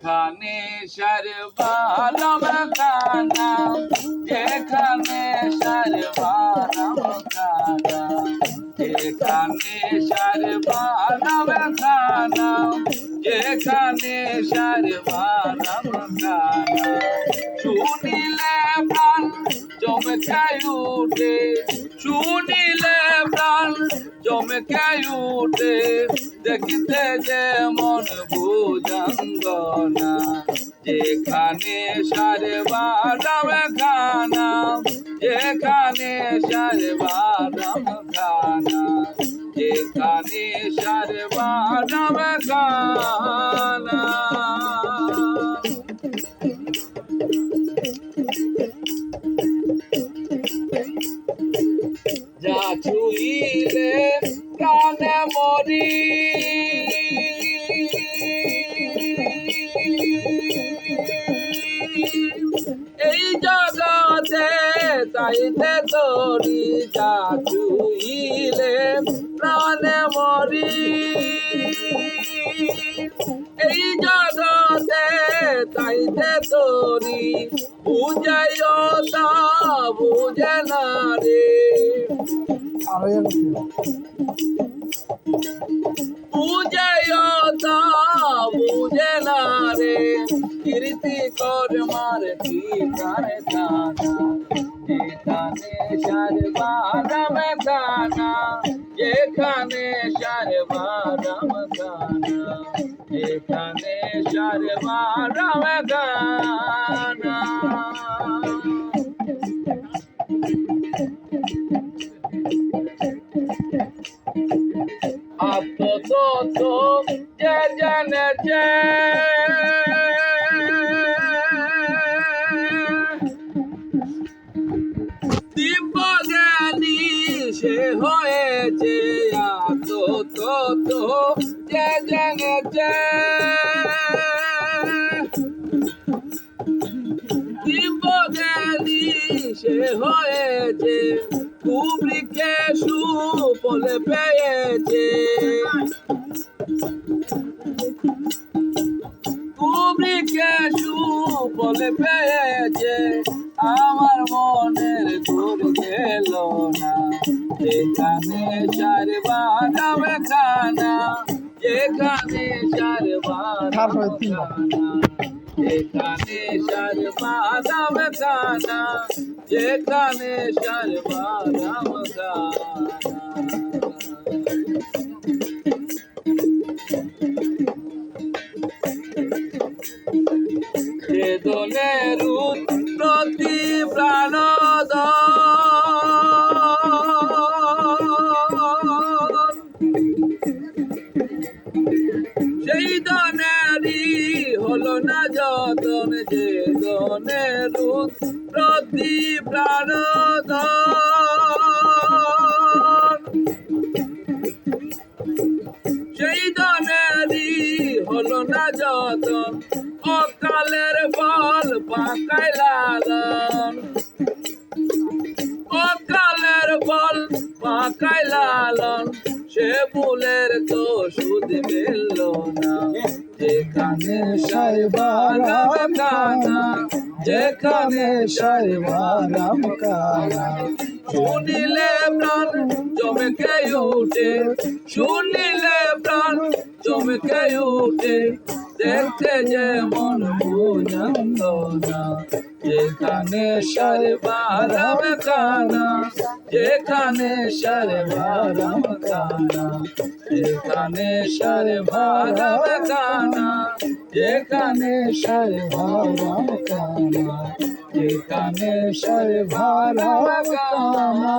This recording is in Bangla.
যেখানে সর্বালম কানা যেখানে সর্বালম কানা যেখানে সর্বালম কানা যেখানে সর্বালম কানা। শুনিলে চমকাই উঠে দেখিতে যেমন ভুজঙ্গনা, যেখানে সারে বাদাম খানা, যেখানে সারে বাদাম খানা, যেখানে সারে বাদাম খানা। তোরি যা ছুইলে প্রাণে মরি। এই জগতে চাইতে তোরি বুঝাইও তা বুঝে না রে। বুঝাইও তা কীর্তি কর মার ঠিকানে থানা যেখানে সার বাদাম খানা যেখানে সার বাদাম খানা যেখানে সার বাদাম খানা আত্মতত্ত্ব যে জেনেছে জেনেছে দিব্যজ্ঞানী সে হয়েছে কুবৃক্ষে সুফল পেয়েছে। কুবৃক্ষে সুফল পেয়েছে, আমার মনের গেল না যেখানে সার বাদাম খানা যেখানে খানা যেখানে সার বাদাম খানা যেখানে সার বাদাম খানা চেতনের উন্নতি প্রাণদ উন্নতি প্রাণদ সেই দনেরই হলো না যতন অকালের ফল পাকাই লালন। অকালের ফল পাকাই লালন, সে ফুলের তো সুদ মিলল না। যেখানে সাইবারাম কানা যেখানে সাইবারাম কানা শুনিলে প্রাণ চমকে উঠে, শুনিলে প্রাণ চমকে উঠে। দেখতে যেমন বুঝন্দ না যেখানে সর্বারাম কানা যেখানে সর্বারাম কানা যেখানে সর্বারাম কানা যেখানে সর্বারাম কানা যেখানে ভালো কানা